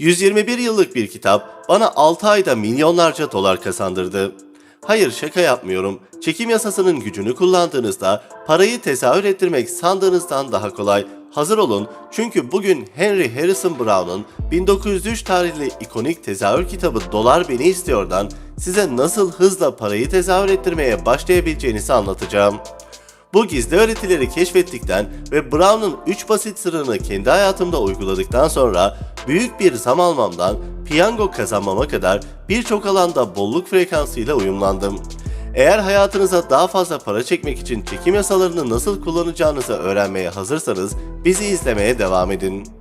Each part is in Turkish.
121 yıllık bir kitap bana 6 ayda milyonlarca dolar kazandırdı. Hayır şaka yapmıyorum. Çekim yasasının gücünü kullandığınızda parayı tezahür ettirmek sandığınızdan daha kolay. Hazır olun çünkü bugün Henry Harrison Brown'un 1903 tarihli ikonik tezahür kitabı Dolar Beni İstiyor'dan size nasıl hızla parayı tezahür ettirmeye başlayabileceğinizi anlatacağım. Bu gizli öğretileri keşfettikten ve Brown'un 3 basit sırrını kendi hayatımda uyguladıktan sonra büyük bir zam almamdan piyango kazanmama kadar birçok alanda bolluk frekansıyla uyumlandım. Eğer hayatınıza daha fazla para çekmek için çekim yasalarını nasıl kullanacağınızı öğrenmeye hazırsanız bizi izlemeye devam edin.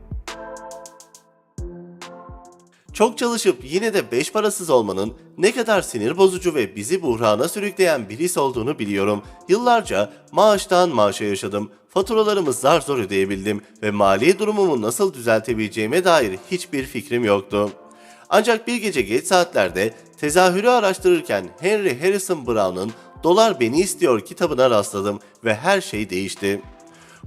Çok çalışıp yine de beş parasız olmanın ne kadar sinir bozucu ve bizi buhrana sürükleyen bir his olduğunu biliyorum. Yıllarca maaştan maaşa yaşadım. Faturalarımı zar zor ödeyebildim ve mali durumumu nasıl düzeltebileceğime dair hiçbir fikrim yoktu. Ancak bir gece geç saatlerde tezahürü araştırırken Henry Harrison Brown'un Dolar Beni İstiyor kitabına rastladım ve her şey değişti.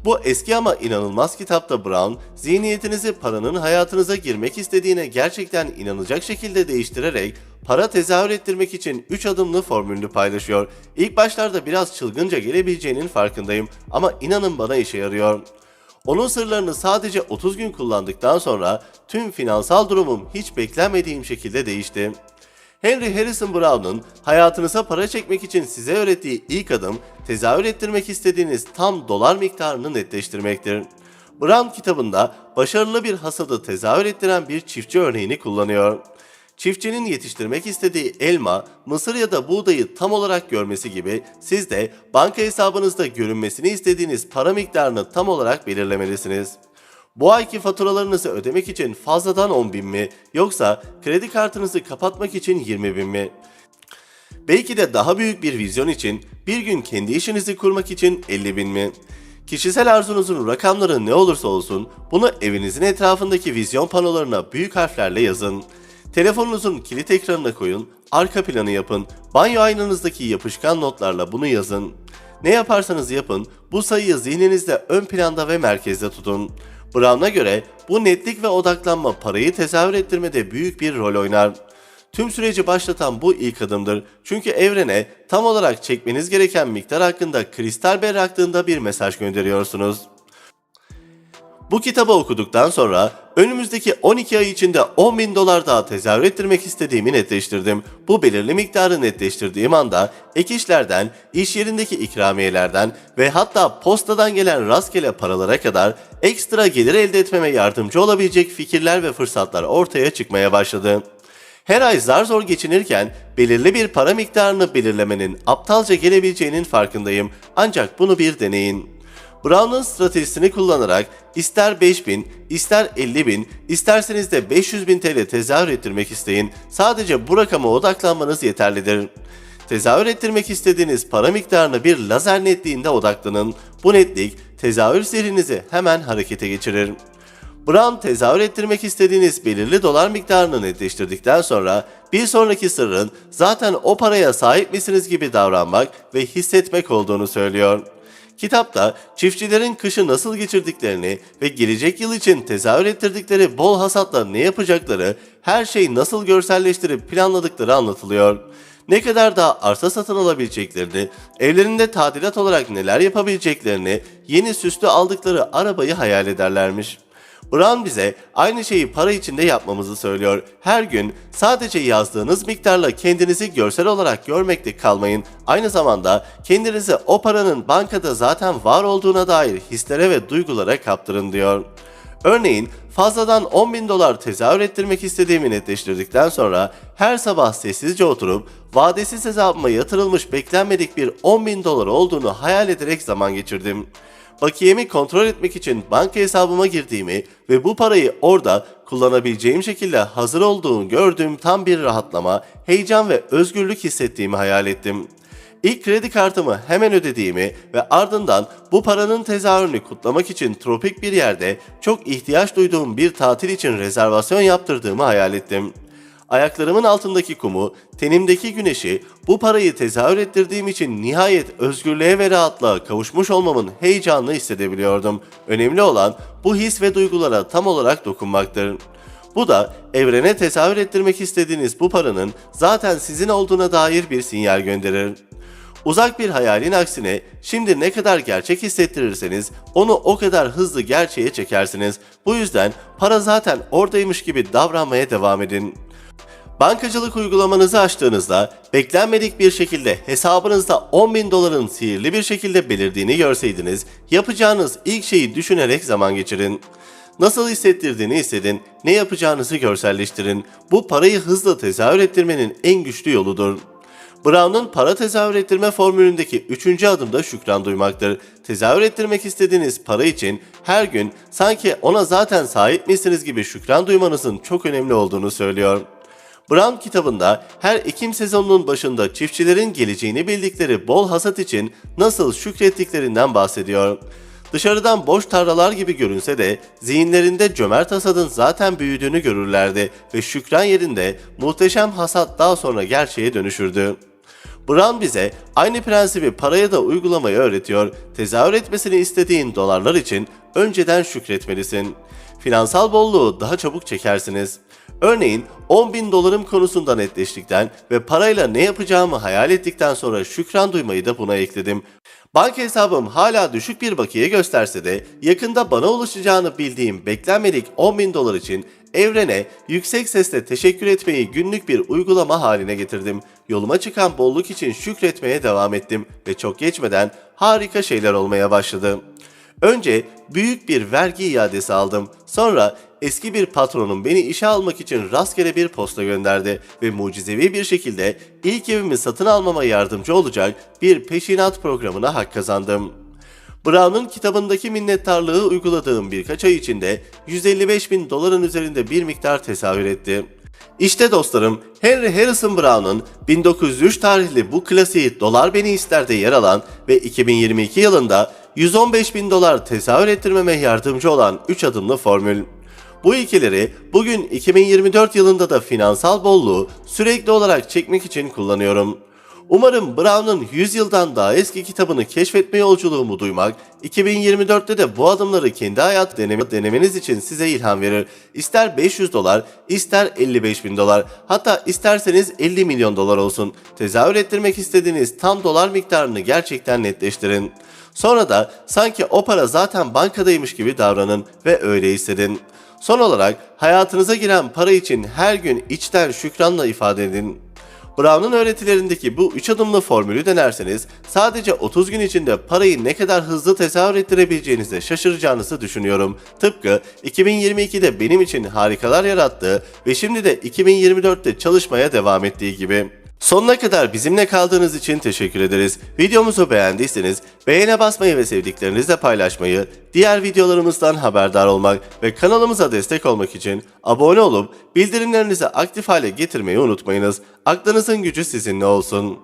Bu eski ama inanılmaz kitapta Brown, zihniyetinizi paranın hayatınıza girmek istediğine gerçekten inanacak şekilde değiştirerek para tezahür ettirmek için 3 adımlı formülünü paylaşıyor. İlk başlarda biraz çılgınca gelebileceğinin farkındayım ama inanın bana işe yarıyor. Onun sırlarını sadece 30 gün kullandıktan sonra tüm finansal durumum hiç beklenmediğim şekilde değişti. Henry Harrison Brown'un hayatınıza para çekmek için size öğrettiği ilk adım tezahür ettirmek istediğiniz tam dolar miktarını netleştirmektir. Brown kitabında başarılı bir hasadı tezahür ettiren bir çiftçi örneğini kullanıyor. Çiftçinin yetiştirmek istediği elma, mısır ya da buğdayı tam olarak görmesi gibi siz de banka hesabınızda görünmesini istediğiniz para miktarını tam olarak belirlemelisiniz. Bu ayki faturalarınızı ödemek için fazladan 10 bin mi yoksa kredi kartınızı kapatmak için 20 bin mi? Belki de daha büyük bir vizyon için bir gün kendi işinizi kurmak için 50 bin mi? Kişisel arzunuzun rakamları ne olursa olsun bunu evinizin etrafındaki vizyon panolarına büyük harflerle yazın. Telefonunuzun kilit ekranına koyun, arka planı yapın, banyo aynanızdaki yapışkan notlarla bunu yazın. Ne yaparsanız yapın, bu sayıyı zihninizde ön planda ve merkezde tutun. Brown'a göre bu netlik ve odaklanma parayı tezahür ettirmede büyük bir rol oynar. Tüm süreci başlatan bu ilk adımdır. Çünkü evrene tam olarak çekmeniz gereken miktar hakkında kristal berraklığında bir mesaj gönderiyorsunuz. Bu kitabı okuduktan sonra önümüzdeki 12 ay içinde 10 bin dolar daha tezahür ettirmek istediğimi netleştirdim. Bu belirli miktarı netleştirdiğim anda ek işlerden, iş yerindeki ikramiyelerden ve hatta postadan gelen rastgele paralara kadar ekstra gelir elde etmeme yardımcı olabilecek fikirler ve fırsatlar ortaya çıkmaya başladı. Her ay zar zor geçinirken belirli bir para miktarını belirlemenin aptalca gelebileceğinin farkındayım. Ancak bunu bir deneyin. Brown'un stratejisini kullanarak ister 5000, ister 50 bin, isterseniz de 500 bin TL tezahür ettirmek isteyin. Sadece bu rakama odaklanmanız yeterlidir. Tezahür ettirmek istediğiniz para miktarına bir lazer netliğinde odaklanın. Bu netlik tezahür serinizi hemen harekete geçirir. Brown tezahür ettirmek istediğiniz belirli dolar miktarını netleştirdikten sonra bir sonraki sırrın zaten o paraya sahip misiniz gibi davranmak ve hissetmek olduğunu söylüyor. Kitapta çiftçilerin kışı nasıl geçirdiklerini ve gelecek yıl için tezahür ettirdikleri bol hasatla ne yapacakları, her şeyi nasıl görselleştirip planladıkları anlatılıyor. Ne kadar daha arsa satın alabileceklerini, evlerinde tadilat olarak neler yapabileceklerini, yeni süslü aldıkları arabayı hayal ederlermiş. Brown bize aynı şeyi para içinde yapmamızı söylüyor. Her gün sadece yazdığınız miktarla kendinizi görsel olarak görmekte kalmayın. Aynı zamanda kendinizi o paranın bankada zaten var olduğuna dair hislere ve duygulara kaptırın diyor. Örneğin fazladan 10 bin dolar tezahür ettirmek istediğimi netleştirdikten sonra her sabah sessizce oturup vadesiz hesabıma yatırılmış beklenmedik bir 10 bin dolar olduğunu hayal ederek zaman geçirdim bakiyemi kontrol etmek için banka hesabıma girdiğimi ve bu parayı orada kullanabileceğim şekilde hazır olduğunu gördüğüm tam bir rahatlama, heyecan ve özgürlük hissettiğimi hayal ettim. İlk kredi kartımı hemen ödediğimi ve ardından bu paranın tezahürünü kutlamak için tropik bir yerde çok ihtiyaç duyduğum bir tatil için rezervasyon yaptırdığımı hayal ettim. Ayaklarımın altındaki kumu, tenimdeki güneşi, bu parayı tezahür ettirdiğim için nihayet özgürlüğe ve rahatlığa kavuşmuş olmamın heyecanını hissedebiliyordum. Önemli olan bu his ve duygulara tam olarak dokunmaktır. Bu da evrene tezahür ettirmek istediğiniz bu paranın zaten sizin olduğuna dair bir sinyal gönderir. Uzak bir hayalin aksine şimdi ne kadar gerçek hissettirirseniz onu o kadar hızlı gerçeğe çekersiniz. Bu yüzden para zaten oradaymış gibi davranmaya devam edin. Bankacılık uygulamanızı açtığınızda beklenmedik bir şekilde hesabınızda 10 bin doların sihirli bir şekilde belirdiğini görseydiniz yapacağınız ilk şeyi düşünerek zaman geçirin. Nasıl hissettirdiğini hissedin, ne yapacağınızı görselleştirin. Bu parayı hızla tezahür ettirmenin en güçlü yoludur. Brown'un para tezahür ettirme formülündeki üçüncü adımda şükran duymaktır. Tezahür ettirmek istediğiniz para için her gün sanki ona zaten sahipmişsiniz gibi şükran duymanızın çok önemli olduğunu söylüyor. Brown kitabında her ekim sezonunun başında çiftçilerin geleceğini bildikleri bol hasat için nasıl şükrettiklerinden bahsediyor. Dışarıdan boş tarlalar gibi görünse de zihinlerinde cömert hasadın zaten büyüdüğünü görürlerdi ve şükran yerinde muhteşem hasat daha sonra gerçeğe dönüşürdü. Brown bize aynı prensibi paraya da uygulamayı öğretiyor. Tezahür etmesini istediğin dolarlar için önceden şükretmelisin. Finansal bolluğu daha çabuk çekersiniz. Örneğin 10 bin dolarım konusunda netleştikten ve parayla ne yapacağımı hayal ettikten sonra şükran duymayı da buna ekledim. Banka hesabım hala düşük bir bakiye gösterse de yakında bana ulaşacağını bildiğim beklenmedik 10 bin dolar için evrene yüksek sesle teşekkür etmeyi günlük bir uygulama haline getirdim. Yoluma çıkan bolluk için şükretmeye devam ettim ve çok geçmeden harika şeyler olmaya başladı. Önce büyük bir vergi iadesi aldım. Sonra eski bir patronum beni işe almak için rastgele bir posta gönderdi ve mucizevi bir şekilde ilk evimi satın almama yardımcı olacak bir peşinat programına hak kazandım. Brown'un kitabındaki minnettarlığı uyguladığım birkaç ay içinde 155 bin doların üzerinde bir miktar tesavvür etti. İşte dostlarım Henry Harrison Brown'un 1903 tarihli bu klasiği Dolar Beni İster'de yer alan ve 2022 yılında 115 bin dolar tesavvür ettirmeme yardımcı olan 3 adımlı formül. Bu ilkeleri bugün 2024 yılında da finansal bolluğu sürekli olarak çekmek için kullanıyorum. Umarım Brown'un 100 yıldan daha eski kitabını keşfetme yolculuğumu duymak, 2024'te de bu adımları kendi hayat deneme, denemeniz için size ilham verir. İster 500 dolar, ister 55 bin dolar, hatta isterseniz 50 milyon dolar olsun. Tezahür ettirmek istediğiniz tam dolar miktarını gerçekten netleştirin. Sonra da sanki o para zaten bankadaymış gibi davranın ve öyle hissedin. Son olarak hayatınıza giren para için her gün içten şükranla ifade edin. Brown'un öğretilerindeki bu 3 adımlı formülü denerseniz sadece 30 gün içinde parayı ne kadar hızlı tezahür ettirebileceğinize şaşıracağınızı düşünüyorum. Tıpkı 2022'de benim için harikalar yarattığı ve şimdi de 2024'te çalışmaya devam ettiği gibi. Sonuna kadar bizimle kaldığınız için teşekkür ederiz. Videomuzu beğendiyseniz beğene basmayı ve sevdiklerinizle paylaşmayı, diğer videolarımızdan haberdar olmak ve kanalımıza destek olmak için abone olup bildirimlerinizi aktif hale getirmeyi unutmayınız. Aklınızın gücü sizinle olsun.